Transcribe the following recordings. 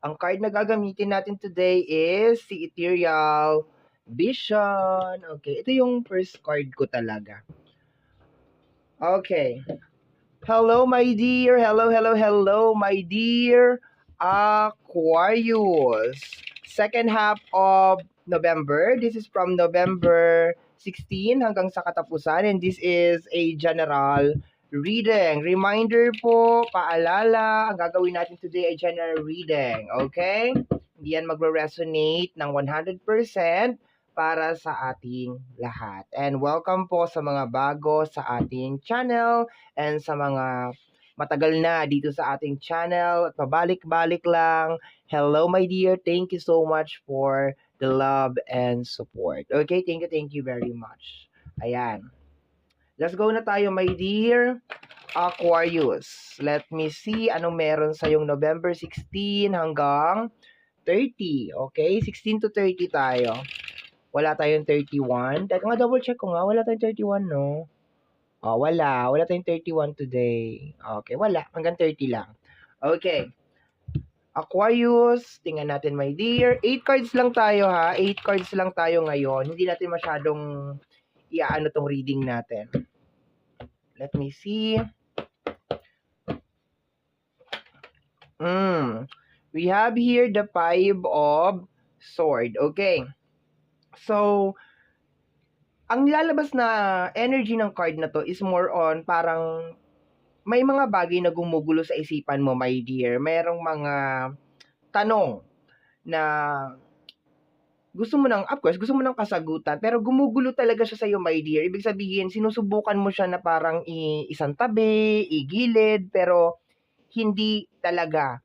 Ang card na gagamitin natin today is si Ethereal Vision. Okay, ito yung first card ko talaga. Okay. Hello, my dear. Hello, hello, hello, my dear Aquarius. Second half of November. This is from November 16 hanggang sa katapusan and this is a general reading. Reminder po, paalala, ang gagawin natin today ay general reading. Okay? Hindi yan magre-resonate ng 100% para sa ating lahat. And welcome po sa mga bago sa ating channel and sa mga matagal na dito sa ating channel at pabalik-balik lang. Hello my dear, thank you so much for the love and support. Okay, thank you, thank you very much. Ayan. Let's go na tayo, my dear Aquarius. Let me see anong meron sa yung November 16 hanggang 30. Okay? 16 to 30 tayo. Wala tayong 31. Teka nga, double check ko nga. Wala tayong 31, no? Oh, wala. Wala tayong 31 today. Okay, wala. Hanggang 30 lang. Okay. Aquarius, tingnan natin my dear. 8 cards lang tayo ha. 8 cards lang tayo ngayon. Hindi natin masyadong iaano tong reading natin. Let me see. Mm. We have here the five of sword. Okay. So, ang nilalabas na energy ng card na to is more on parang may mga bagay na gumugulo sa isipan mo, my dear. Mayroong mga tanong na gusto mo ng, of course, gusto mo ng kasagutan, pero gumugulo talaga siya sa iyo, my dear. Ibig sabihin, sinusubukan mo siya na parang i- isang tabi, igilid, pero hindi talaga.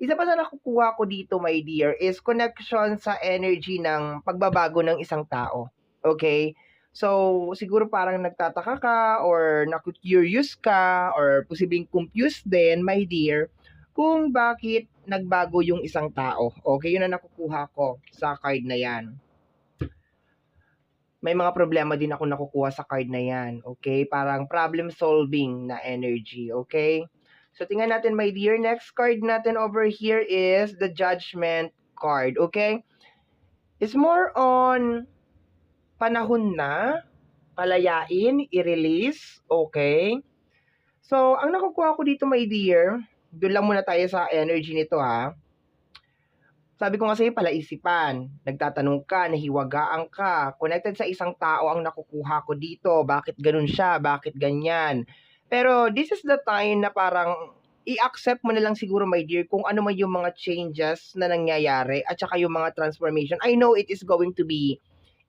Isa pa sa nakukuha ko dito, my dear, is connection sa energy ng pagbabago ng isang tao. Okay? So, siguro parang nagtataka ka or naku-curious ka or posibleng confused din, my dear, kung bakit nagbago yung isang tao. Okay, yun ang nakukuha ko sa card na yan. May mga problema din ako nakukuha sa card na yan. Okay, parang problem solving na energy. Okay, so tingnan natin my dear. Next card natin over here is the judgment card. Okay, it's more on panahon na, palayain, i-release. Okay, so ang nakukuha ko dito my dear, doon lang muna tayo sa energy nito ha. Sabi ko sa'yo, palaisipan. Nagtatanong ka, nahiwagaan ka. Connected sa isang tao ang nakukuha ko dito. Bakit ganun siya? Bakit ganyan? Pero this is the time na parang i-accept mo na lang siguro, my dear, kung ano man yung mga changes na nangyayari at saka yung mga transformation. I know it is going to be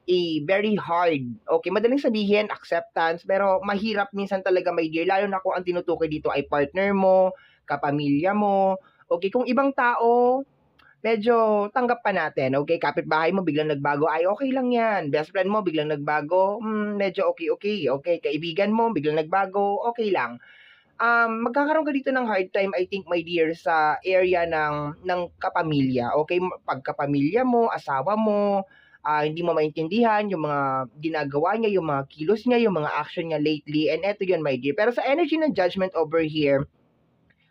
a very hard. Okay, madaling sabihin, acceptance, pero mahirap minsan talaga, my dear, lalo na kung ang tinutukoy dito ay partner mo, kapamilya mo. Okay, kung ibang tao, medyo tanggap pa natin. Okay, kapitbahay mo biglang nagbago, ay okay lang yan. Best friend mo biglang nagbago, hmm, medyo okay, okay. Okay, kaibigan mo biglang nagbago, okay lang. Um, magkakaroon ka dito ng hard time, I think, my dear, sa area ng, ng kapamilya. Okay, pagkapamilya mo, asawa mo, uh, hindi mo maintindihan yung mga ginagawa niya, yung mga kilos niya, yung mga action niya lately. And eto yun, my dear. Pero sa energy ng judgment over here,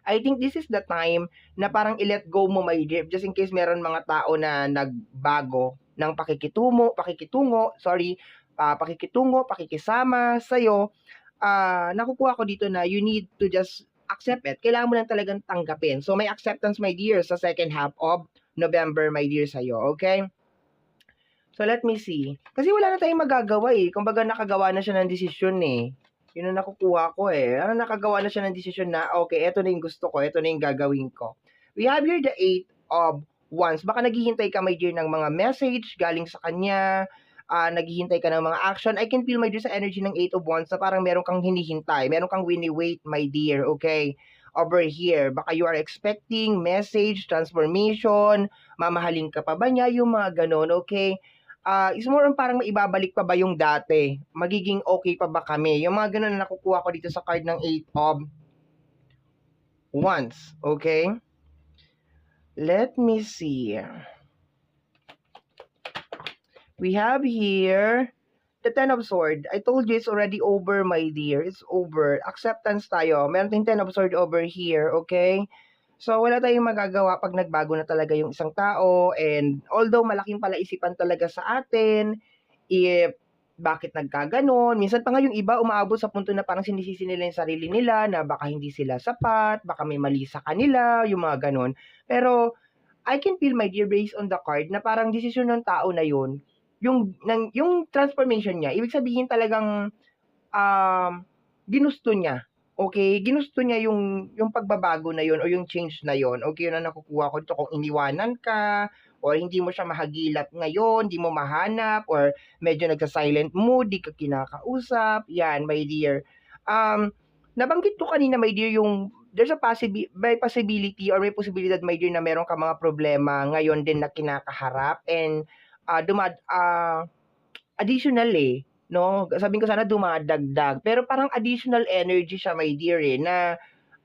I think this is the time na parang i-let go mo, my dear, just in case meron mga tao na nagbago ng pakikitungo, pakikitungo, sorry, uh, pakikitungo, pakikisama sa'yo, uh, nakukuha ko dito na you need to just accept it. Kailangan mo lang talagang tanggapin. So, may acceptance, my dear, sa second half of November, my dear, sa'yo. Okay? So, let me see. Kasi wala na tayong magagawa eh. Kumbaga, nakagawa na siya ng desisyon eh. Yun ang nakukuha ko eh. Ano, nakagawa na siya ng desisyon na, okay, ito na yung gusto ko, ito na yung gagawin ko. We have here the eight of wands. Baka naghihintay ka, my dear, ng mga message galing sa kanya, uh, naghihintay ka ng mga action. I can feel, my dear, sa energy ng eight of wands na parang meron kang hinihintay, meron kang wini-wait, my dear, okay? Over here, baka you are expecting message, transformation, mamahalin ka pa ba niya, yung mga ganon, okay? Uh, is more on parang maibabalik pa ba yung dati? Magiging okay pa ba kami? Yung mga ganun na nakukuha ko dito sa card ng 8 of Wands. Okay? Let me see. We have here the Ten of Sword. I told you it's already over, my dear. It's over. Acceptance tayo. Meron tayong Ten of Sword over here, okay? So, wala tayong magagawa pag nagbago na talaga yung isang tao and although malaking palaisipan talaga sa atin, if bakit nagkaganon. Minsan pa nga yung iba umaabot sa punto na parang sinisisi nila yung sarili nila na baka hindi sila sapat, baka may mali sa kanila, yung mga ganon. Pero, I can feel my dear based on the card na parang desisyon ng tao na yun, yung, ng, yung transformation niya, ibig sabihin talagang um, ginusto niya Okay, ginusto niya yung yung pagbabago na yun o yung change na yun. Okay, yun ang nakukuha ko dito kung iniwanan ka or hindi mo siya mahagilap ngayon, hindi mo mahanap or medyo nagsa-silent mood, di ka kinakausap. Yan, my dear. Um, nabanggit ko kanina, my dear, yung there's a possibility, may possibility or may posibilidad, my dear, na meron ka mga problema ngayon din na kinakaharap and uh, dumad, uh, additionally, no? Sabihin ko sana dumadagdag. Pero parang additional energy siya, my dear, eh, na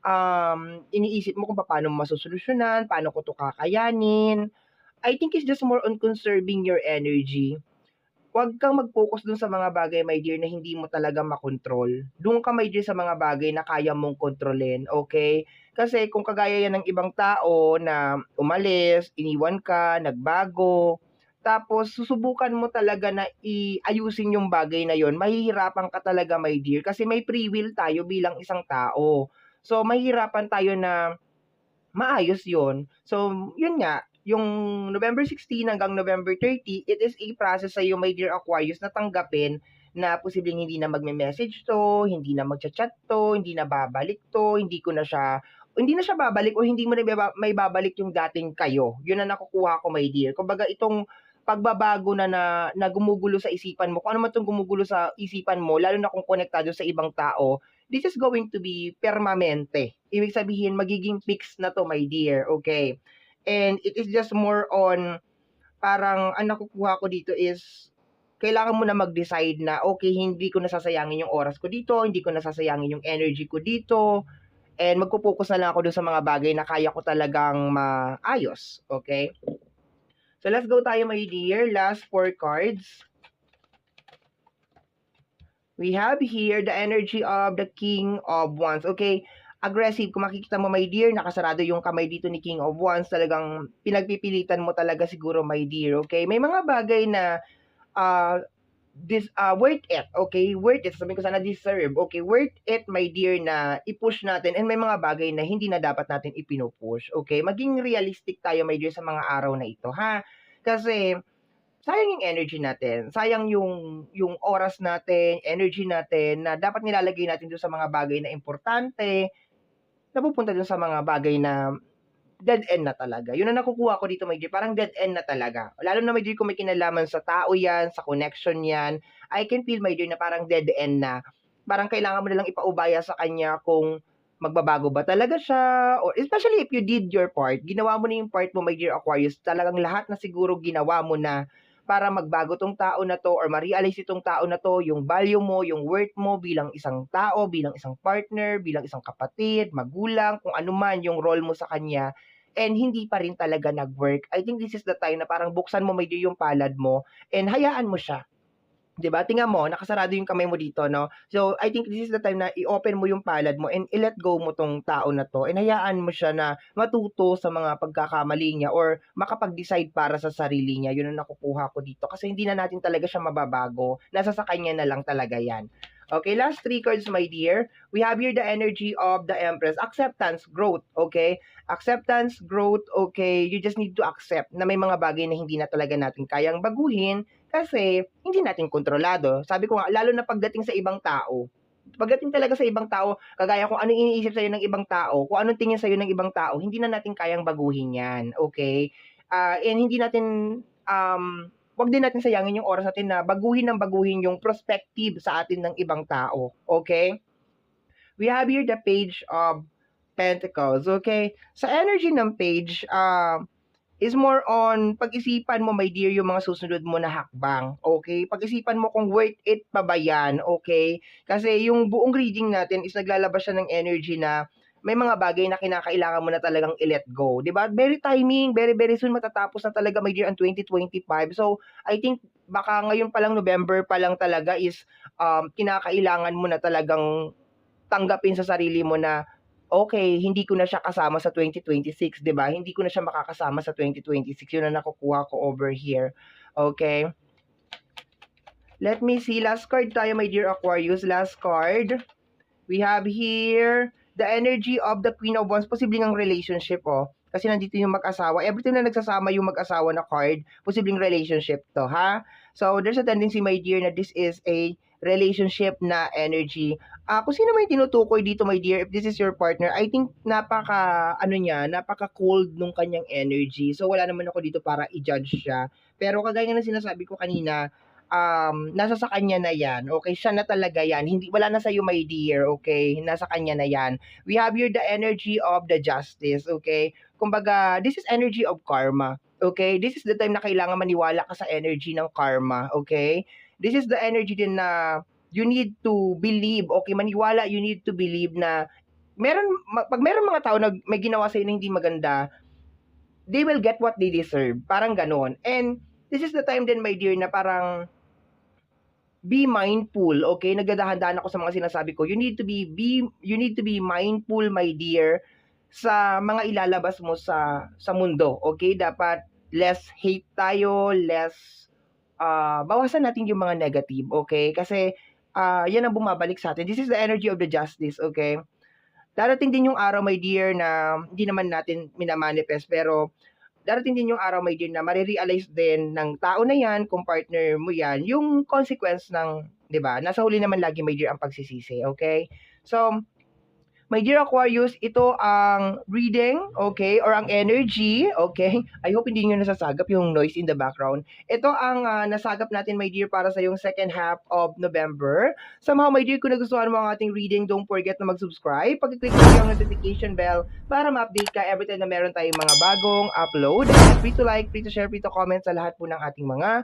um, iniisip mo kung paano mo masosolusyonan, paano ko to kakayanin. I think it's just more on conserving your energy. Huwag kang mag-focus dun sa mga bagay, my dear, na hindi mo talaga makontrol. Doon ka, my dear, sa mga bagay na kaya mong kontrolin, okay? Kasi kung kagaya yan ng ibang tao na umalis, iniwan ka, nagbago, tapos susubukan mo talaga na iayusin yung bagay na yon, mahihirapan ka talaga, my dear, kasi may free will tayo bilang isang tao. So mahihirapan tayo na maayos yon. So yun nga, yung November 16 hanggang November 30, it is a process sa iyo, my dear Aquarius, na tanggapin na posibleng hindi na magme-message to, hindi na magcha-chat to, hindi na babalik to, hindi ko na siya hindi na siya babalik o hindi mo na may babalik yung dating kayo. Yun na nakukuha ko, my dear. Kumbaga itong pagbabago na, na na gumugulo sa isipan mo, kung ano man itong gumugulo sa isipan mo, lalo na kung konektado sa ibang tao, this is going to be permanente. Ibig sabihin, magiging fixed na to, my dear. Okay? And it is just more on, parang, ang nakukuha ko dito is, kailangan mo na mag-decide na, okay, hindi ko nasasayangin yung oras ko dito, hindi ko nasasayangin yung energy ko dito, and magpo-focus na lang ako dun sa mga bagay na kaya ko talagang maayos. Okay? So, let's go tayo, my dear. Last four cards. We have here the energy of the King of Wands. Okay, aggressive. Kung makikita mo, my dear, nakasarado yung kamay dito ni King of Wands. Talagang pinagpipilitan mo talaga siguro, my dear. Okay, may mga bagay na uh, this uh, worth it, okay? Worth it. Sabihin ko sana deserve. Okay, worth it, my dear, na i-push natin. And may mga bagay na hindi na dapat natin ipinupush. Okay? Maging realistic tayo, my dear, sa mga araw na ito, ha? Kasi sayang yung energy natin. Sayang yung yung oras natin, energy natin na dapat nilalagay natin doon sa mga bagay na importante, napupunta doon sa mga bagay na dead end na talaga. Yun ang nakukuha ko dito, my. Parang dead end na talaga. Lalo na, my dear, kung may kinalaman sa tao yan, sa connection yan, I can feel, my dear, na parang dead end na. Parang kailangan mo na lang ipaubaya sa kanya kung magbabago ba talaga siya? Or especially if you did your part, ginawa mo na yung part mo, my dear Aquarius, talagang lahat na siguro ginawa mo na para magbago tong tao na to or ma-realize itong tao na to, yung value mo, yung worth mo bilang isang tao, bilang isang partner, bilang isang kapatid, magulang, kung ano man yung role mo sa kanya, and hindi pa rin talaga nag-work. I think this is the time na parang buksan mo may yung palad mo and hayaan mo siya. 'di ba? Tingnan mo, nakasarado yung kamay mo dito, no? So, I think this is the time na i-open mo yung palad mo and i-let go mo tong tao na to and hayaan mo siya na matuto sa mga pagkakamali niya or makapag-decide para sa sarili niya. Yun ang nakukuha ko dito kasi hindi na natin talaga siya mababago. Nasa sa kanya na lang talaga 'yan. Okay, last three cards, my dear. We have here the energy of the Empress. Acceptance, growth, okay? Acceptance, growth, okay? You just need to accept na may mga bagay na hindi na talaga natin kayang baguhin kasi hindi natin kontrolado. Sabi ko nga, lalo na pagdating sa ibang tao. Pagdating talaga sa ibang tao, kagaya kung ano iniisip sa'yo ng ibang tao, kung anong tingin sa'yo ng ibang tao, hindi na natin kayang baguhin yan, okay? Uh, and hindi natin um, wag din natin sayangin yung oras natin na baguhin ng baguhin yung perspective sa atin ng ibang tao. Okay? We have here the page of Pentacles. Okay? Sa energy ng page, uh, is more on pag-isipan mo, my dear, yung mga susunod mo na hakbang. Okay? Pag-isipan mo kung worth it pa ba yan. Okay? Kasi yung buong reading natin is naglalabas siya ng energy na may mga bagay na kinakailangan mo na talagang i-let go. ba? Very timing, very very soon matatapos na talaga my dear ang 2025. So, I think baka ngayon pa lang November pa lang talaga is um, kinakailangan mo na talagang tanggapin sa sarili mo na okay, hindi ko na siya kasama sa 2026, 'di ba? Hindi ko na siya makakasama sa 2026. Yun ang nakukuha ko over here. Okay? Let me see. Last card tayo, my dear Aquarius. Last card. We have here the energy of the Queen of Wands. Posibleng ang relationship, oh. Kasi nandito yung mag-asawa. Every time na nagsasama yung mag-asawa na card, posibleng relationship to, ha? So, there's a tendency, my dear, na this is a relationship na energy. Ah, kung sino may tinutukoy dito, my dear, if this is your partner, I think napaka, ano niya, napaka-cold nung kanyang energy. So, wala naman ako dito para i-judge siya. Pero kagaya ng sinasabi ko kanina, um, nasa sa kanya na yan. Okay, siya na talaga yan. Hindi, wala na sa'yo, my dear. Okay, nasa kanya na yan. We have here the energy of the justice. Okay, kumbaga, this is energy of karma. Okay, this is the time na kailangan maniwala ka sa energy ng karma. Okay, this is the energy din na you need to believe. Okay, maniwala, you need to believe na meron, pag meron mga tao na may ginawa sa'yo na hindi maganda, they will get what they deserve. Parang ganon. And this is the time din, my dear, na parang be mindful, okay? Nagdadahan-dahan ako sa mga sinasabi ko. You need to be, be you need to be mindful, my dear, sa mga ilalabas mo sa sa mundo, okay? Dapat less hate tayo, less ah bawasan natin yung mga negative, okay? Kasi ah yan ang bumabalik sa atin. This is the energy of the justice, okay? Darating din yung araw, my dear, na hindi naman natin minamanifest, pero darating din yung araw, my dear, na marirealize din ng tao na yan, kung partner mo yan, yung consequence ng, di ba? Nasa huli naman lagi, my dear, ang pagsisisi, okay? So, my dear Aquarius, ito ang reading, okay, or ang energy, okay? I hope hindi nyo nasasagap yung noise in the background. Ito ang ah, nasagap natin, my dear, para sa yung second half of November. Somehow, my dear, kung nagustuhan mo ang ating reading, don't forget na mag-subscribe. Pag-click mo yung notification bell para ma-update ka every time na meron tayong mga bagong upload. And free to like, free to share, free to comment sa lahat po ng ating mga